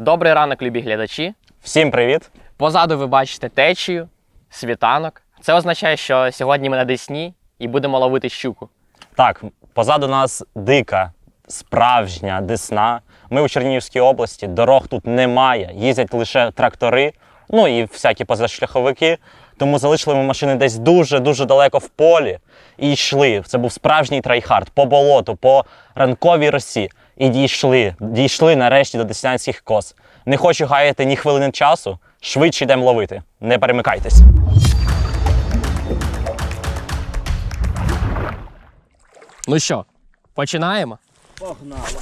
Добрий ранок, любі глядачі. Всім привіт! Позаду ви бачите течію, світанок. Це означає, що сьогодні ми на Десні і будемо ловити щуку. Так, позаду нас дика, справжня десна. Ми у Чернігівській області, дорог тут немає, їздять лише трактори, ну і всякі позашляховики. Тому залишили ми машини десь дуже-дуже далеко в полі і йшли. Це був справжній трайхард по болоту, по ранковій росі. І дійшли, дійшли нарешті до деснянських кос. Не хочу гаяти ні хвилини часу, швидше йдемо ловити. Не перемикайтесь. Ну що, починаємо? Погнали!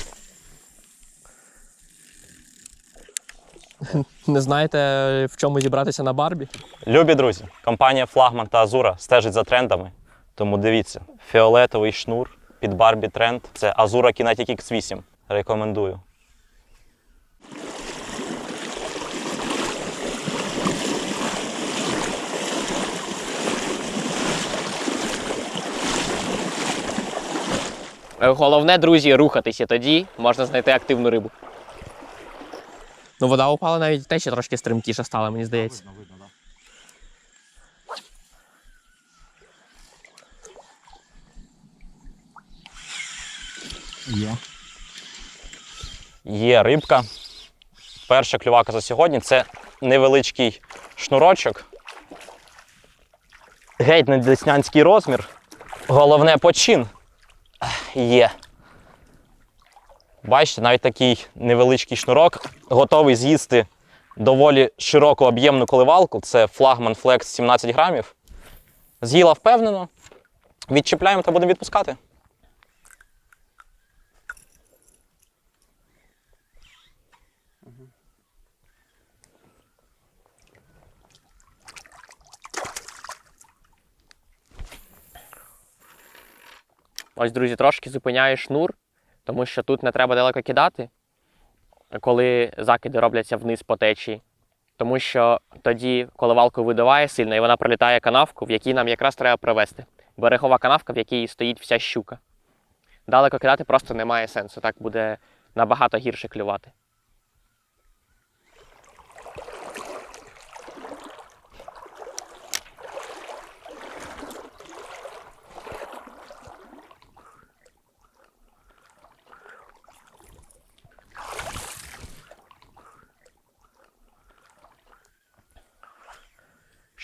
Не знаєте, в чому зібратися на Барбі? Любі друзі, компанія Флагман та Азура стежить за трендами. Тому дивіться, фіолетовий шнур під Barbie тренд це Azura Kinetic X8. Рекомендую. Е, Головне, друзі, рухатися тоді можна знайти активну рибу. Ну, вода упала навіть течія трошки стримкіше стала, мені здається. Є рибка. Перша клювака за сьогодні це невеличкий шнурочок. Геть не деснянський розмір. Головне почин. Є. Бачите, навіть такий невеличкий шнурок готовий з'їсти доволі широку об'ємну коливалку. Це флагман Flex 17 грамів. З'їла впевнено. Відчіпляємо та будемо відпускати. Ось, друзі, трошки зупиняю шнур, тому що тут не треба далеко кидати, коли закиди робляться вниз по течії. Тому що тоді коливалку видуває сильно і вона прилітає канавку, в якій нам якраз треба привезти. Берегова канавка, в якій стоїть вся щука. Далеко кидати просто немає сенсу. Так буде набагато гірше клювати.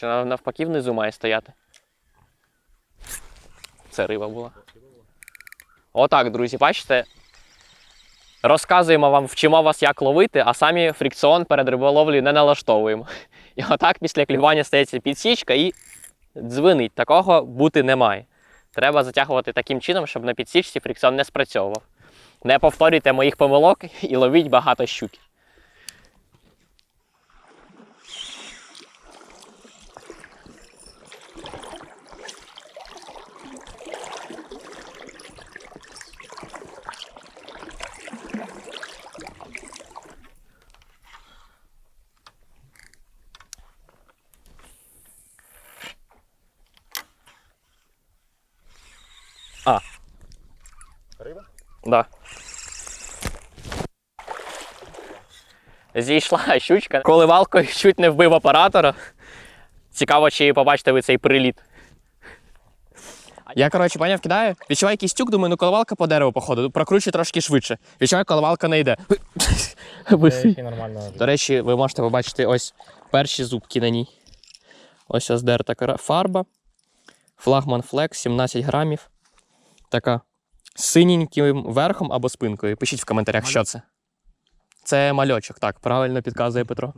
Нав- навпаки внизу має стояти. Це риба була. Отак, друзі, бачите. Розказуємо вам, вчимо вас, як ловити, а самі фрикціон перед риболовлею не налаштовуємо. І отак після клювання стається підсічка і дзвенить. Такого бути не має. Треба затягувати таким чином, щоб на підсічці фрикціон не спрацьовував. Не повторюйте моїх помилок і ловіть багато щуки. Да. Зійшла щучка. Коливалкою чуть не вбив оператора. Цікаво, чи побачите ви цей приліт. Я, коротше, поняв, кидаю, відчуваю якийсь тюк, думаю, ну коливалка по дереву, походу. Прокручую трошки швидше. Відчуваю, коливалка не йде. До речі, ви можете побачити ось перші зубки на ній. Ось ось дерта фарба. Флагман Flex 17 грамів. Така синеньким верхом або спинкою. Пишіть в коментарях, що це. Це мальочок, так, правильно підказує Петро.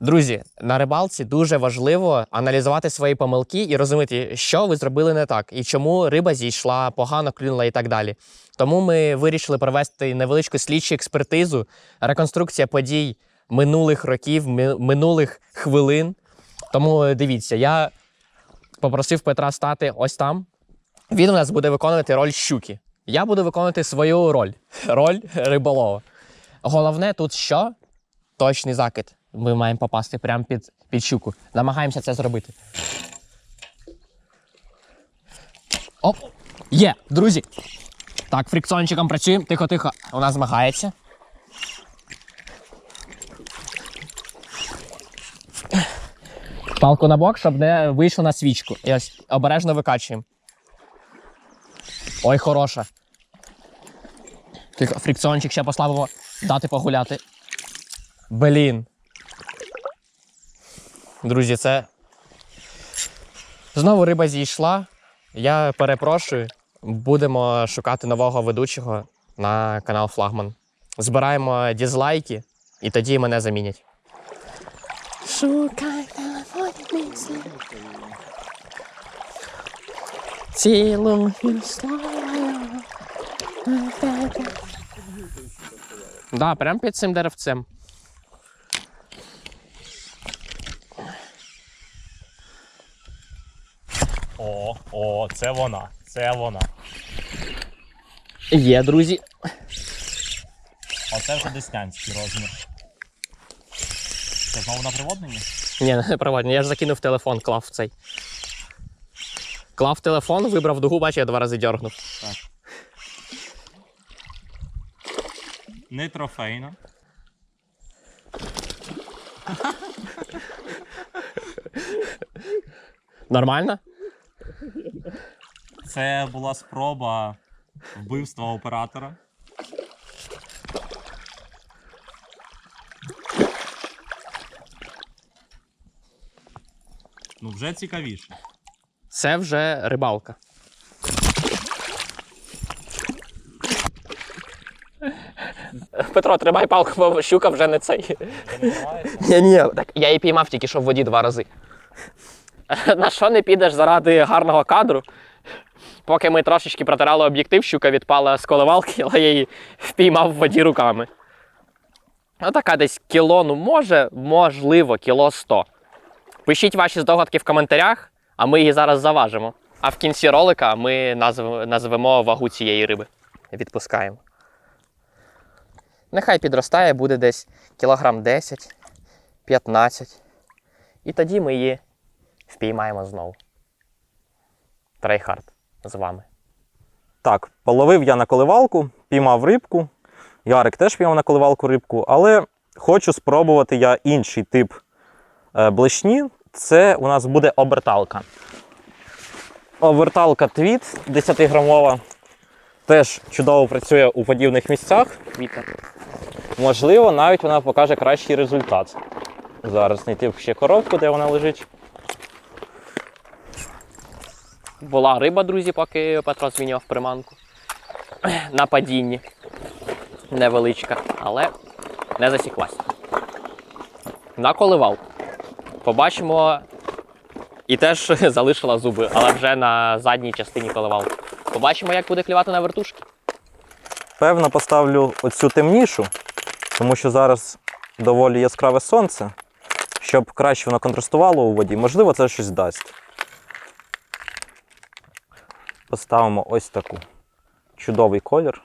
Друзі, на рибалці дуже важливо аналізувати свої помилки і розуміти, що ви зробили не так, і чому риба зійшла, погано клюнула і так далі. Тому ми вирішили провести невеличку слідчу експертизу, реконструкція подій минулих років, минулих хвилин. Тому е, дивіться, я попросив Петра стати ось там. Він у нас буде виконувати роль щуки. Я буду виконувати свою роль роль риболова. Головне тут що? Точний закид. Ми маємо попасти прямо під, під щуку. Намагаємося це зробити. Оп! Є, друзі. Так, фрикціончиком працюємо. Тихо-тихо. Вона змагається. Палку на бок, щоб не вийшло на свічку. І ось обережно викачуємо. Ой, хороша. Тільки фрикціончик ще послабимо. Дати погуляти. Блін. Друзі, це. Знову риба зійшла. Я перепрошую. Будемо шукати нового ведучого на канал Флагман. Збираємо дізлайки, і тоді мене замінять. Шукай телефон Цілую. Да, прям під цим деревцем. О, о, це вона. Це вона. Є, друзі. Оце вже деснянський розмір. Це знову на приводненні? Ні, не проводні. Я ж закинув телефон, клав в цей. Клав телефон, вибрав дугу, бачу, я два рази дьоргнув. Не трофейна. Нормально? Це була спроба вбивства оператора. Ну, вже цікавіше. Це вже рибалка. Петро, тримай палку, бо щука вже не цей. Ні, ні, так я її піймав тільки що в воді два рази. На що не підеш заради гарного кадру? Поки ми трошечки протирали об'єктив, щука відпала з коливалки, але я її впіймав в воді руками. Отака десь кіло, ну може, можливо, кіло 100. Пишіть ваші здогадки в коментарях, а ми її зараз заважимо. А в кінці ролика ми назв... назвемо вагу цієї риби. Відпускаємо. Нехай підростає, буде десь кілограм 10, 15. І тоді ми її впіймаємо знову. Трейхард з вами. Так, половив я на коливалку, піймав рибку. Ярик теж піймав на коливалку рибку, але хочу спробувати я інший тип е, блешні. Це у нас буде оберталка. Оберталка твіт 10-грамова. Теж чудово працює у подібних місцях. Можливо, навіть вона покаже кращий результат. Зараз знайти ще коробку, де вона лежить. Була риба, друзі, поки Петро змінював приманку. На падінні. Невеличка, але не засіклась. На коливалку. Побачимо. І теж залишила зуби, але вже на задній частині коливалки. Побачимо, як буде клювати на вертушки. Певно, поставлю оцю темнішу, тому що зараз доволі яскраве сонце, щоб краще воно контрастувало у воді. Можливо, це щось дасть. Поставимо ось таку. Чудовий колір.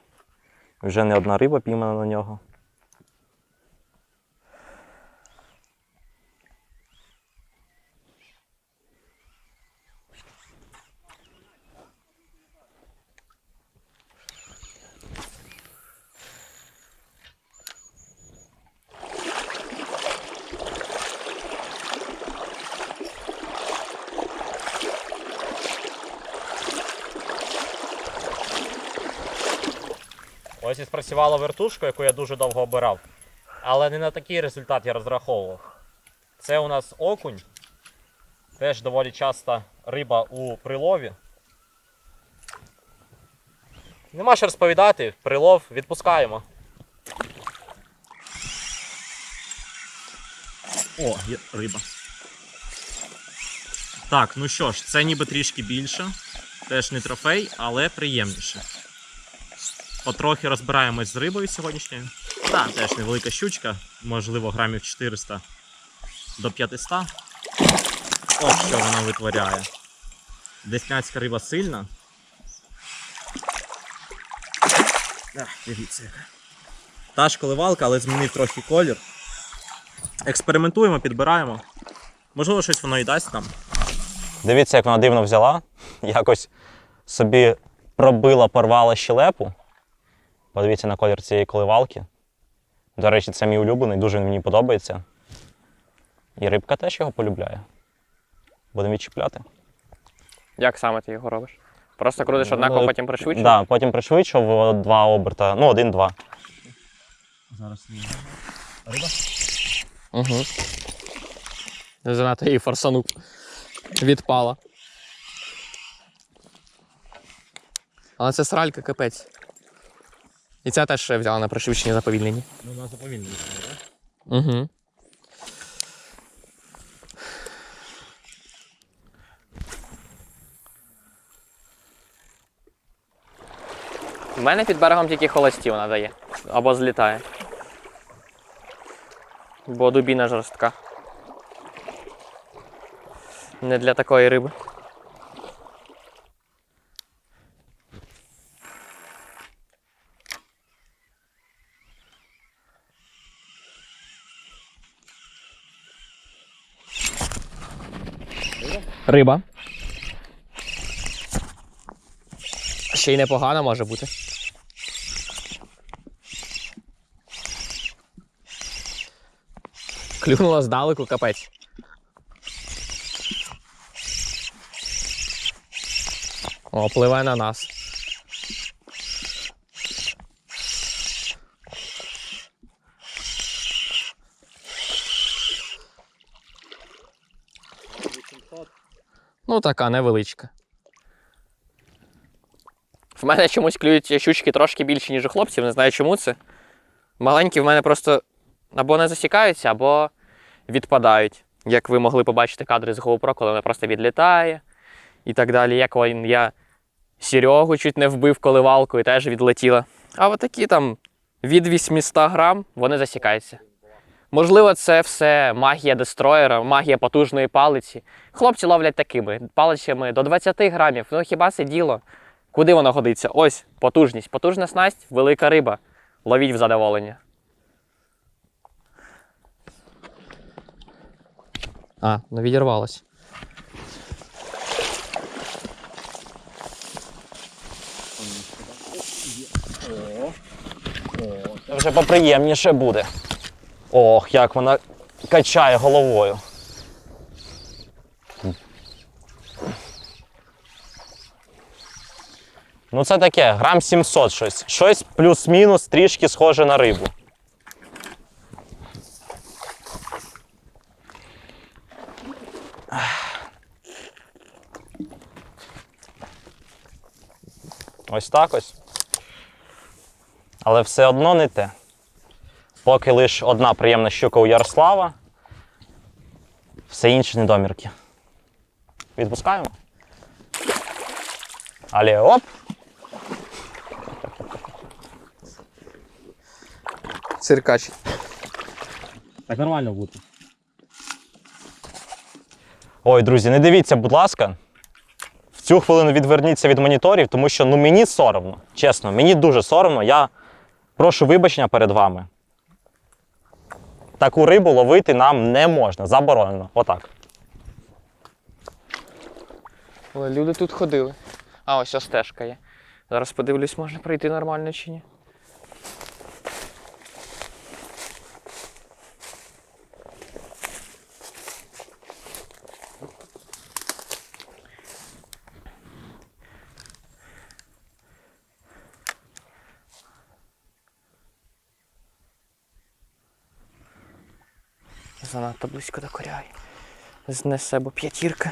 Вже не одна риба піймана на нього. Спрацювала вертушка, яку я дуже довго обирав. Але не на такий результат я розраховував. Це у нас окунь. Теж доволі часта риба у прилові. Нема що розповідати, прилов відпускаємо. О, є риба. Так, ну що ж, це ніби трішки більше. Теж не трофей, але приємніше. Потрохи розбираємось з рибою сьогоднішньою. Там теж невелика щучка, можливо, грамів 400 до 500. Ось що вона витворяє. Деснянська риба сильна. Дивіться яка. Та ж коливалка, але змінив трохи колір. Експериментуємо, підбираємо. Можливо, щось воно і дасть нам. Дивіться, як вона дивно взяла. Якось собі пробила, порвала щелепу. Подивіться на колір цієї коливалки. До речі, це мій улюблений, дуже він мені подобається. І рибка теж його полюбляє. Будемо відчіпляти. Як саме ти його робиш? Просто крутиш однаково, Ну, потім пришвидшуєш? Да, потім пришвидшував два оберта. Ну, один-два. Зараз ні. Угу. Занадто її форсанув. Відпала. Але це сралька капець. І ця теж взяла на пришвидшенні заповільненні. Ну, у нас заповільнено, так? Угу. У мене під берегом тільки холості вона дає. Або злітає. Бо дубіна жорстка. Не для такої риби. Риба. Ще й непогано може бути. Клюнула здалеку капець. О, пливе на нас. Ну, така невеличка. В мене чомусь клюють щучки трошки більші, ніж у хлопців, не знаю чому це. Маленькі в мене просто або не засікаються, або відпадають. Як ви могли побачити кадри з GoPro, коли вона просто відлітає і так далі. Як я Серегу чуть не вбив коливалкою, теж відлетіла. А от такі там від 800 грам вони засікаються. Можливо, це все магія дестроєра, магія потужної палиці. Хлопці ловлять такими палицями до 20 грамів. Ну хіба це діло? Куди воно годиться? Ось потужність. Потужна снасть, велика риба. Ловіть в задоволення. А, ну відірвалось. Вже поприємніше буде. Ох, як вона качає головою. Ну, це таке, грам 700 щось. Щось плюс-мінус трішки схоже на рибу. Ось так ось. Але все одно не те. Поки лише одна приємна щука у Ярослава, все інше недомірки. Відпускаємо. Але оп! Циркач. Так нормально буде. Ой, друзі, не дивіться, будь ласка. В цю хвилину відверніться від моніторів, тому що ну, мені соромно. Чесно, мені дуже соромно. Я прошу вибачення перед вами. Таку рибу ловити нам не можна. Заборонено. Отак. Але люди тут ходили. А, ось стежка є. Зараз подивлюсь, можна пройти нормально чи ні. Занадто близько до коряги. Знесе, бо п'ятірка.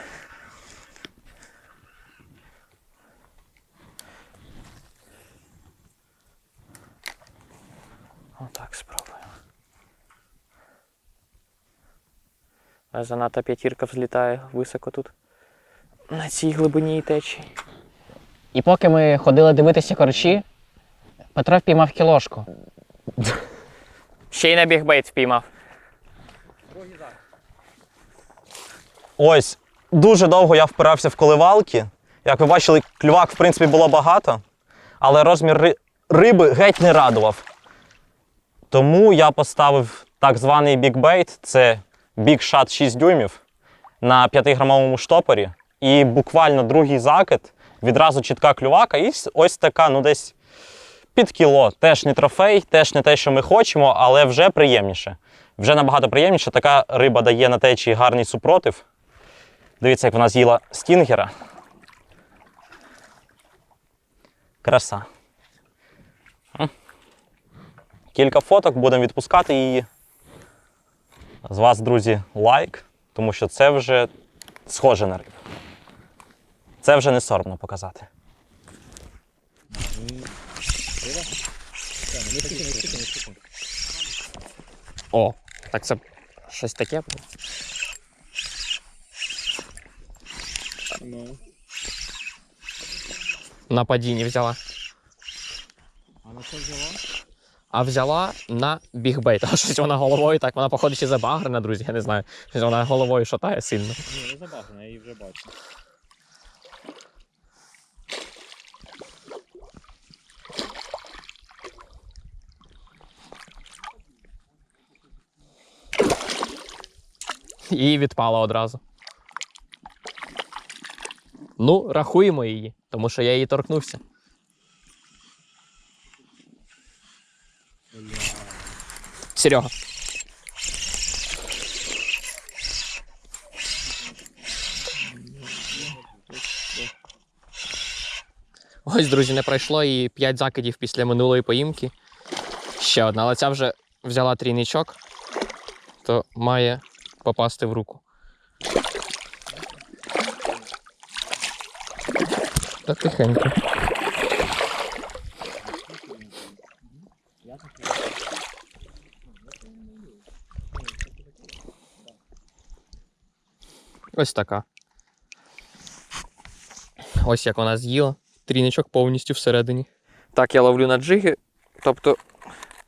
Отак спробую. А Занадто п'ятірка взлітає високо тут. На цій глибині і течії. І поки ми ходили дивитися корчі, Петро впіймав кілошку. Ще й на бігбейт впіймав. Ось, дуже довго я впирався в коливалки. Як ви бачили, клювак, в принципі, було багато, але розмір риби геть не радував. Тому я поставив так званий бікбейт, це Shot 6 дюймів на 5-грамовому штопорі. І буквально другий закид, відразу чітка клювака, і ось така, ну десь під кіло. Теж не трофей, теж не те, що ми хочемо, але вже приємніше. Вже набагато приємніше. Така риба дає на течії гарний супротив. Дивіться, як вона з'їла стінгера. Краса. Кілька фоток, будемо відпускати її. З вас, друзі, лайк, тому що це вже схоже на рибу. Це вже не соромно показати. О, так це щось таке. На падінні взяла. А на що взяла? А взяла на бігбейт. А щось вона головою так, вона походить ще забагрена, друзі, я не знаю. Щось вона головою шатає сильно. Ні, не забагана, я її вже бачу. І відпала одразу. Ну, рахуємо її, тому що я її торкнувся. Серега. Ось, друзі, не пройшло і 5 закидів після минулої поїмки. Ще одна, але ця вже взяла трійничок, то має попасти в руку. Так тихенько. Ось така. Ось як вона з'їла. Тріничок повністю всередині. Так, я ловлю на джиги. Тобто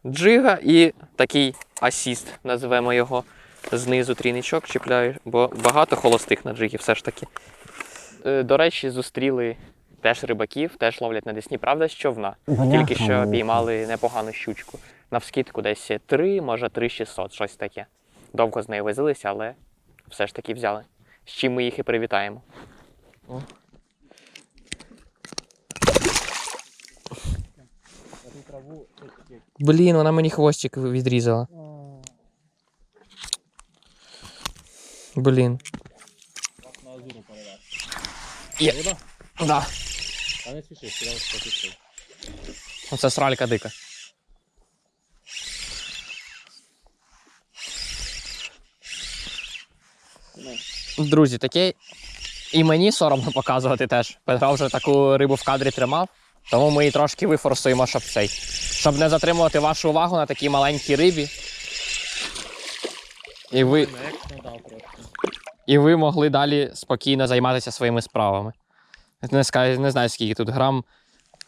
джига і такий асіст, називаємо його. Знизу трійничок чіпляю, бо багато холостих на джигі все ж таки. Е, До речі, зустріли теж рибаків, теж ловлять на Десні, правда, з човна. Тільки що піймали непогану щучку. Навскидку десь 3, може 3600, щось таке. Довго з нею возилися, але все ж таки взяли. З чим ми їх і привітаємо. Блін, вона мені хвостик відрізала. Блін. Є. Да. А не спіши, сюди потуши. Оце сралька дика. Друзі, таке і мені соромно показувати теж. Петро вже таку рибу в кадрі тримав, тому ми її трошки вифорсуємо, щоб цей. Щоб не затримувати вашу увагу на такій маленькій рибі. І ви, і ви могли далі спокійно займатися своїми справами. Не, ска- не знаю, скільки тут грам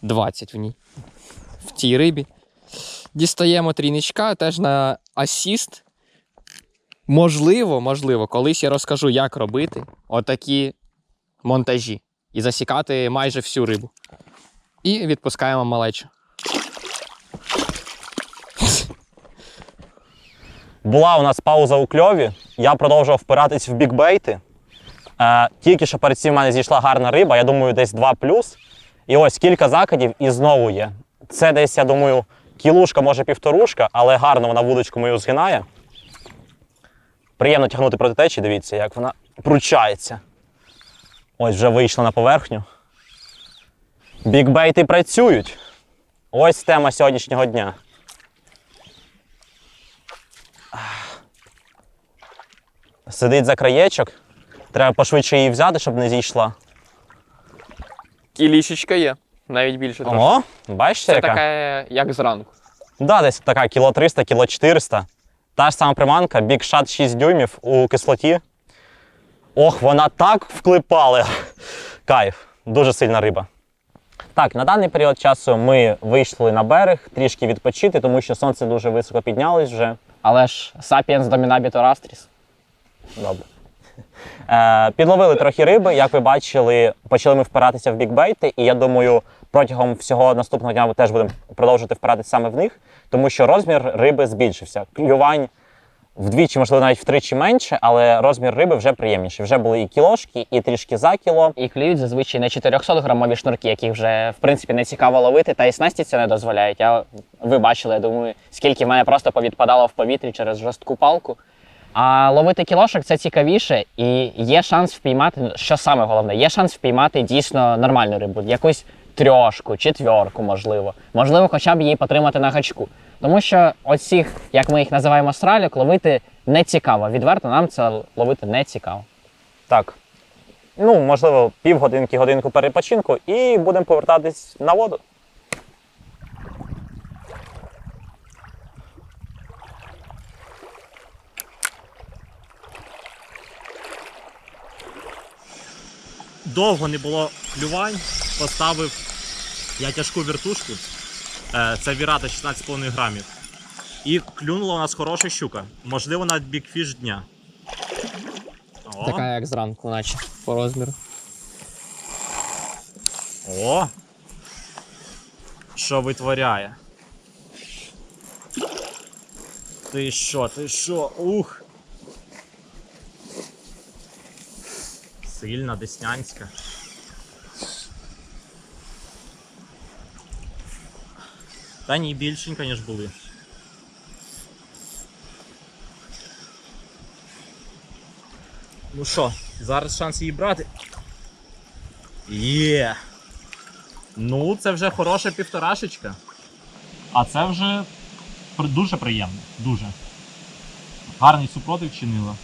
20 в ній. В цій рибі. Дістаємо трійничка теж на асіст. Можливо, можливо, колись я розкажу, як робити отакі монтажі і засікати майже всю рибу. І відпускаємо малечу. Була у нас пауза у кльові. Я продовжував впиратись в бікбейти. Е, тільки що перед цим в мене зійшла гарна риба, я думаю, десь 2 І ось кілька закидів і знову є. Це десь, я думаю, кілушка, може півторушка, але гарно вона вудочку мою згинає. Приємно тягнути проти течії, дивіться, як вона пручається. Ось вже вийшла на поверхню. Бікбейти працюють. Ось тема сьогоднішнього дня. Сидить за краєчок. Треба пошвидше її взяти, щоб не зійшла. Кілішечка є, навіть більше трошки. О, бачите, Це яка? таке, як зранку. Да, десь така кіло 300, кіло 400. Та ж сама приманка, Big Shot 6 дюймів у кислоті. Ох, вона так вклипала. Кайф, дуже сильна риба. Так, на даний період часу ми вийшли на берег трішки відпочити, тому що сонце дуже високо піднялось вже. Але ж Sapiens Dominabitur Astris. Добре. Е, підловили трохи риби, як ви бачили, почали ми впиратися в бікбейти, і я думаю, протягом всього наступного дня ми теж будемо продовжувати впиратися саме в них, тому що розмір риби збільшився. Клювань вдвічі, можливо, навіть втричі менше, але розмір риби вже приємніший. Вже були і кілошки, і трішки за кіло. І клюють зазвичай не 400 грамові шнурки, яких вже в принципі не цікаво ловити, та і снасті це не дозволяють. А ви бачили, я думаю, скільки в мене просто повідпадало в повітрі через жорстку палку. А ловити кілошок це цікавіше, і є шанс впіймати, що саме головне, є шанс впіймати дійсно нормальну рибу, якусь трьошку, четвірку, можливо. Можливо, хоча б її потримати на гачку. Тому що оцих, як ми їх називаємо, стралік, ловити не цікаво. Відверто нам це ловити не цікаво. Так. Ну, можливо, півгодинки, годинку перепочинку, і будемо повертатись на воду. Довго не було клювань, поставив я тяжку вертушку. Е, Це вірата 16,5 грамів. І клюнула у нас хороша щука. Можливо, навіть бікфіш дня. О, Така як зранку, наче по розміру. О! Що витворяє? Ти що, ти що? Ух! Сильна, деснянська. Та ні, більшенька, ніж були. Ну що, зараз шанс її брати. Є. Ну, це вже хороша півторашечка. А це вже дуже приємно. Дуже. Гарний супротив чинила.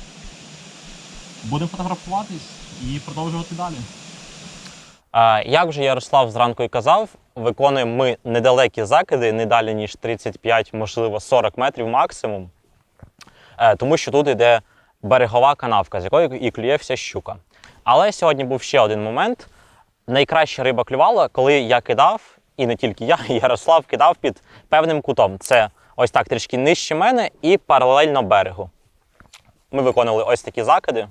Будемо фотографуватись і продовжувати далі. Як вже Ярослав зранку і казав, виконуємо ми недалекі закиди, не далі, ніж 35, можливо, 40 метрів максимум. Е, тому що тут йде берегова канавка, з якої і клює вся щука. Але сьогодні був ще один момент. Найкраща риба клювала, коли я кидав, і не тільки я, Ярослав кидав під певним кутом. Це ось так трішки нижче мене і паралельно берегу. Ми виконували ось такі закиди.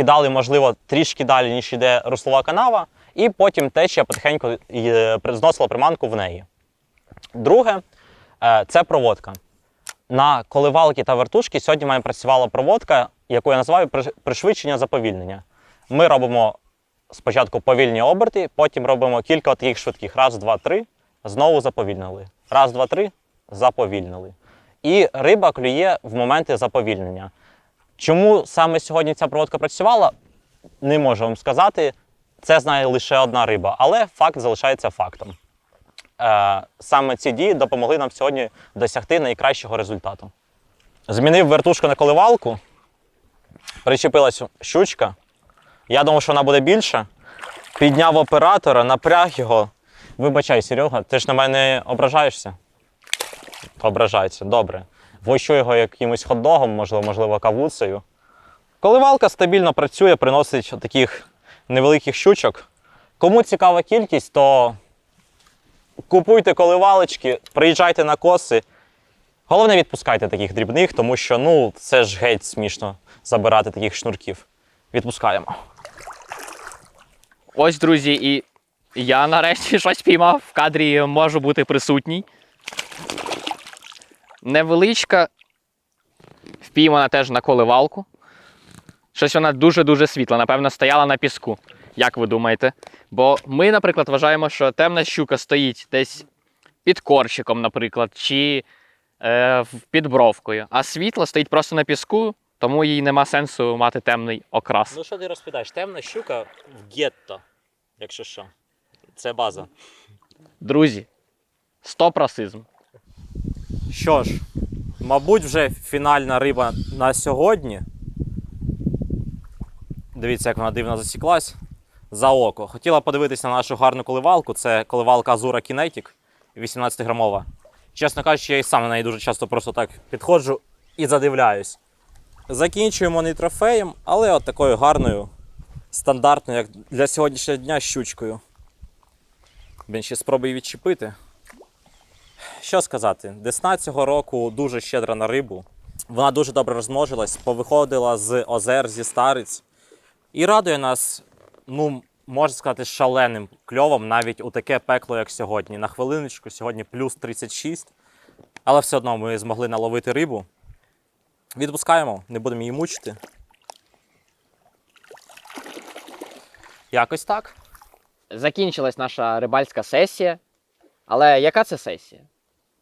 Кидали, можливо, трішки далі, ніж йде руслова канава, і потім течія потихеньку е, зносила приманку в неї. Друге, е, це проводка. На коливалки та вертушки сьогодні в мене працювала проводка, яку я називаю пришвидшення заповільнення. Ми робимо спочатку повільні оберти, потім робимо кілька таких швидких. Раз, два, три, знову заповільнили. Раз, два, три, заповільнили. І риба клює в моменти заповільнення. Чому саме сьогодні ця проводка працювала, не можу вам сказати. Це знає лише одна риба, але факт залишається фактом. Е, саме ці дії допомогли нам сьогодні досягти найкращого результату. Змінив вертушку на коливалку, причепилась щучка. Я думав, що вона буде більша. Підняв оператора, напряг його. Вибачай, Серега, ти ж на мене ображаєшся? Ображається, добре. Вощу його якимось хот-догом, можливо, можливо, кавуцею. Коливалка стабільно працює, приносить таких невеликих щучок. Кому цікава кількість, то купуйте коливалочки, приїжджайте на коси. Головне, відпускайте таких дрібних, тому що ну, це ж геть смішно забирати таких шнурків. Відпускаємо. Ось, друзі, і я нарешті щось піймав. В кадрі можу бути присутній. Невеличка, впіймана теж на коливалку. Щось вона дуже-дуже світла, напевно, стояла на піску. Як ви думаєте? Бо ми, наприклад, вважаємо, що темна щука стоїть десь під корчиком, наприклад, чи е, під бровкою, а світло стоїть просто на піску, тому їй нема сенсу мати темний окрас. Ну що ти розповідаєш? Темна щука в гетто, якщо що. Це база. Друзі, стоп расизм. Що ж, мабуть, вже фінальна риба на сьогодні. Дивіться, як вона дивно засіклась за око. Хотіла подивитися на нашу гарну коливалку. Це коливалка Azura Kinetic 18-грамова. Чесно кажучи, я і сам на неї дуже часто просто так підходжу і задивляюсь. Закінчуємо не трофеєм, але от такою гарною, стандартною, як для сьогоднішнього дня щучкою. Блін, ще спробую відчепити. Що сказати, десна цього року дуже щедра на рибу. Вона дуже добре розмножилась, повиходила з озер, зі стариць. І радує нас, ну, можна сказати, шаленим кльовом навіть у таке пекло, як сьогодні. На хвилиночку, сьогодні плюс 36. Але все одно ми змогли наловити рибу. Відпускаємо, не будемо її мучити. Якось так. Закінчилась наша рибальська сесія. Але яка це сесія?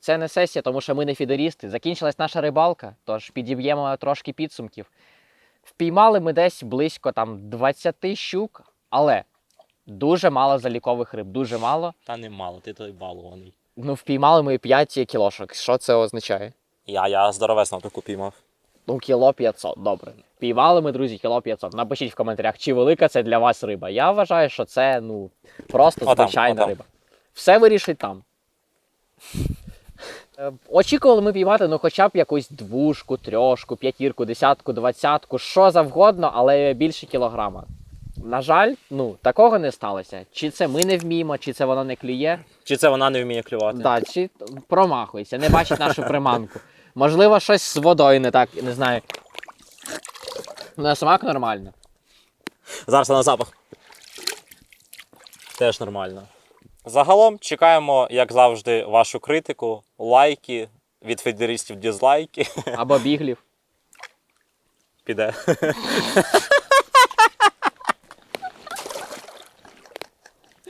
Це не сесія, тому що ми не фідерісти. Закінчилась наша рибалка, тож підіб'ємо трошки підсумків. Впіймали ми десь близько там 20 щук, але дуже мало залікових риб, дуже мало. Та немало, ти той балований. Ну, впіймали ми 5 кілошок. Що це означає? Я, я здоровесно таку піймав. Ну, кіло 500, добре. Піймали ми, друзі, кіло 500. Напишіть в коментарях, чи велика це для вас риба. Я вважаю, що це ну просто звичайна отам. риба. Все вирішить там. Е, Очікували ми піймати ну хоча б якусь двушку, трьошку, п'ятірку, десятку, двадцятку, що завгодно, але більше кілограма. На жаль, ну такого не сталося. Чи це ми не вміємо, чи це воно не клює. Чи це вона не вміє клювати? Да, чи промахується, не бачить нашу приманку. Можливо, щось з водою не так, не знаю. На смак нормально. Зараз на запах. Теж нормально. Загалом чекаємо, як завжди, вашу критику, лайки, від федерістів дізлайки. Або біглів. Піде.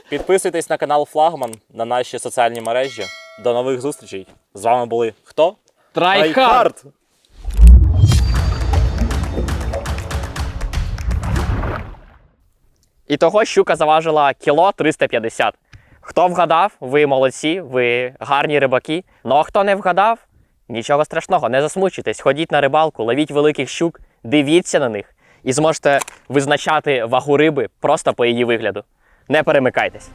Підписуйтесь на канал Флагман, на наші соціальні мережі. До нових зустрічей. З вами були хто? Трайхард! І того щука заважила кіло 350. Хто вгадав, ви молодці, ви гарні рибаки. Ну а хто не вгадав, нічого страшного, не засмучуйтесь, ходіть на рибалку, ловіть великих щук, дивіться на них і зможете визначати вагу риби просто по її вигляду. Не перемикайтесь.